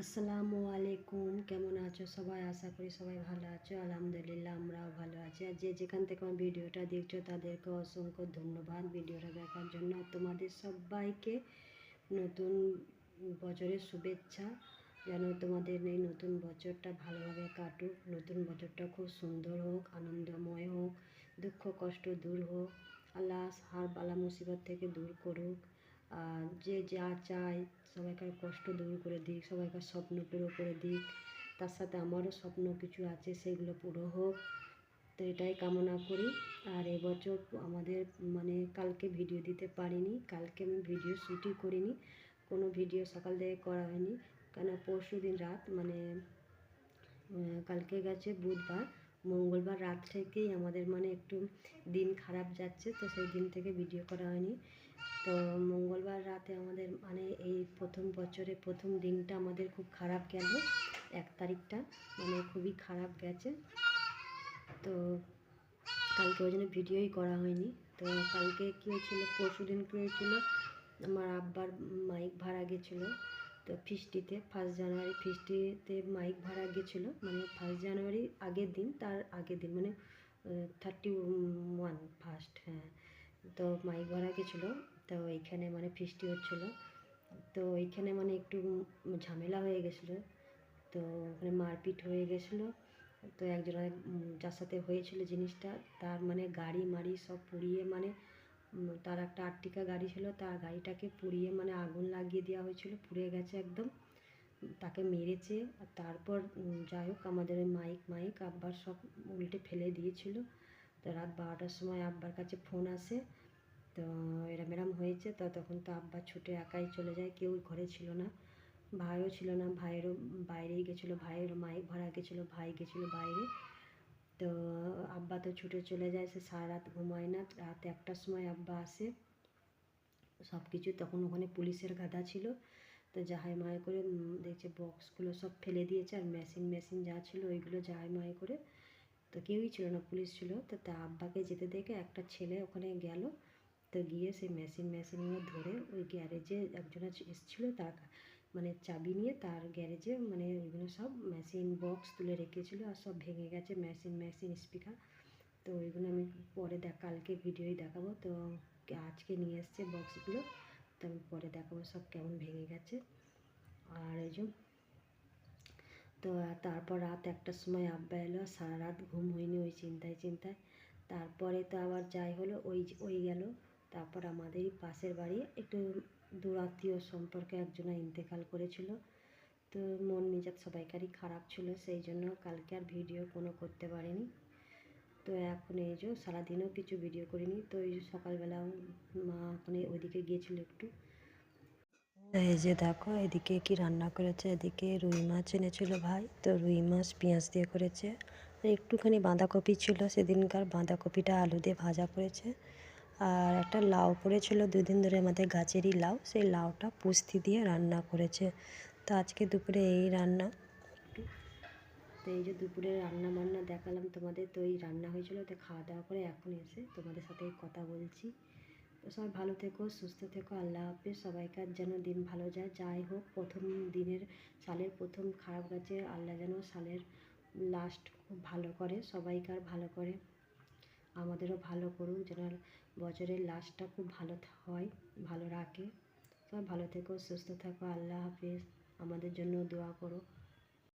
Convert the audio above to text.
আসসালামু আলাইকুম। কেমন আছো সবাই? আশা করি সবাই ভালো আছো। আলহামদুলিল্লাহ আমরাও ভালো আছি। আর যে যেখান থেকে আমার ভিডিওটা দেখছ, তাদেরকে অসংখ্য ধন্যবাদ। ভিডিওটা দেখার জন্য তোমাদের সবাইকে নতুন বছরের শুভেচ্ছা। যেন তোমাদের এই নতুন বছরটা ভালোভাবে কাটুক। নতুন বছরটা খুব সুন্দর হোক, আনন্দময় হোক, দুঃখ কষ্ট দূর হোক। আল্লাহ হার বালা মুসিবত থেকে দূর করুক। যে যা চায় সবাইকার কষ্ট দূর করে দিক, সবাইকার স্বপ্ন পুরো করে দিক, তার সাথে আমারও স্বপ্ন কিছু আছে, সেগুলো পুরো হোক। তো এটাই কামনা করি। আর এবছর আমাদের মানে কালকে ভিডিও দিতে পারিনি, কালকে আমি ভিডিও শ্যুটই করিনি, কোনো ভিডিও সকাল থেকে করা হয়নি। কেন পরশু দিন রাত মানে কালকে গেছে বুধবার। মঙ্গলবার রাত থেকেই আমাদের মানে একটু দিন খারাপ যাচ্ছে, তো সেই দিন থেকে ভিডিও করা হয়নি। তো মঙ্গলবার রাতে আমাদের মানে এই প্রথম বছরে প্রথম দিনটা আমাদের খুব খারাপ গেল, এক তারিখটা মানে খুবই খারাপ গেছে। তো কালকে ওই জন্য ভিডিওই করা হয়নি। তো কালকে কী হয়েছিলো? পরশু দিন কী হয়েছিলো? আমার আব্বার মাইক ভাড়া গেছিল। তো ফিস্টিতে ফার্স্ট জানুয়ারি ফিস্টিতে মাইক ভাড়া গেছিল। মানে ফার্স্ট জানুয়ারি আগের দিন, তার আগের দিন মানে থার্টি ওয়ান ফার্স্ট হ্যাঁ। তো মাইক ভাড়া গেছিল, তো এইখানে মানে ফিস্টি হচ্ছিল। তো এইখানে মানে একটু ঝামেলা হয়ে গেছিল। তো ওখানে মারপিট হয়ে গেছিল। তো একজনের যার সাথে হয়েছিল জিনিসটা, তার মানে গাড়ি মাড়ি সব পুড়িয়ে মানে তার একটা আর্টিকা গাড়ি ছিল, তার গাড়িটাকে পুড়িয়ে মানে আগুন লাগিয়ে দেওয়া হয়েছিল, পুড়ে গেছে একদম। তাকে মেরেছে, আর তারপর যাই হোক, আমাদের মাইক মাইক আব্বার সব উল্টে ফেলে দিয়েছিল। তো রাত বারোটার সময় আব্বার কাছে ফোন আসে। তো এরম এরম হয়েছে, তো তখন তো আব্বা ছুটে একাই চলে যায়, কেউ ঘরে ছিল না, ভাইও ছিল না, ভাইয়েরও বাইরেই গেছিল ভাইয়েরও মাইক ভাড়া গেছিল, ভাই গেছিল বাইরে। তো আব্বা তো ছুটে চলে যায়, সে সারা রাত ঘুমায় না, রাত একটার সময় আব্বা আসে। সব কিছু তখন ওখানে পুলিশের গাদা ছিল। তো যাহাই মায় করে দেখছে বক্সগুলো সব ফেলে দিয়েছে আর মেশিন মেশিন যা ছিল ওইগুলো যাহাই মায় করে, তো কেউই ছিল না, পুলিশ ছিল। তো তা আব্বাকে যেতে দেখে একটা ছেলে ওখানে গেল। তো গিয়ে সেই মেশিন মেশিনগুলো ধরে ওই গ্যারেজে একজন এসেছিল, তার মানে চাবি নিয়ে তার গ্যারেজে মানে ওইগুলো সব মেশিন বক্স তুলে রেখেছিলো আর সব ভেঙে গেছে মেশিন মেশিন স্পিকার তো ওইগুলো আমি পরে দেখ, কালকে ভিডিওই দেখাবো। তো আজকে নিয়ে এসছে বক্সগুলো তো আমি পরে দেখাবো সব কেমন ভেঙে গেছে। আর এই যে, তো তারপর রাত একটার সময় আব্বা এলো, সারা রাত ঘুম হয়নি ওই চিন্তায় চিন্তায়। তারপরে তো আবার যাই হলো, ওই ওই গেল। তারপর আমাদেরই পাশের বাড়ি একটু দূরাত্মীয় সম্পর্কে একজনা ইন্তেকাল করেছিল। তো মন মেজাজ সবাইকারই খারাপ ছিল, সেই জন্য কালকে আর ভিডিও কোনো করতে পারিনি। তো এখন এই যে সারাদিনও কিছু ভিডিও করিনি, তো এই যে সকালবেলা মা ওখানে ওইদিকে গিয়েছিল একটু। এই যে দেখো, এদিকে কি রান্না করেছে, এদিকে রুই মাছ এনেছিল ভাই। তো রুই মাছ পেঁয়াজ দিয়ে করেছে। একটুখানি বাঁধাকপি ছিল, সেদিনকার বাঁধাকপিটা আলু দিয়ে ভাজা করেছে। আর একটা লাউ করেছিল দুদিন ধরে আমাদের গাছেরই লাউ। সেই লাউটা পুস্তি দিয়ে রান্না করেছে। তো আজকে দুপুরে এই রান্না। তো এই যে দুপুরে রান্না বান্না দেখালাম তোমাদের। তো এই রান্না হয়েছিল, তো খাওয়া দাওয়া করে এখন এসে তোমাদের সাথে কথা বলছি। তো সবাই ভালো থেকো, সুস্থ থেকো, আল্লাহ হাফিজ। সবাইকার যেন দিন ভালো যায়। যাই হোক, প্রথম দিনের সালের প্রথম খারাপ গেছে আল্লাহ যেন সালের লাস্ট খুব ভালো করে, সবাইকার ভালো করে। আমাদেরও ভালো করুক যেন বছরের লাস্টটা খুব ভালো হয়, ভালো রাখে। সবাই ভালো থেকো, সুস্থ থাকো, আল্লাহ হাফিজ। আমাদের জন্য দোয়া করো।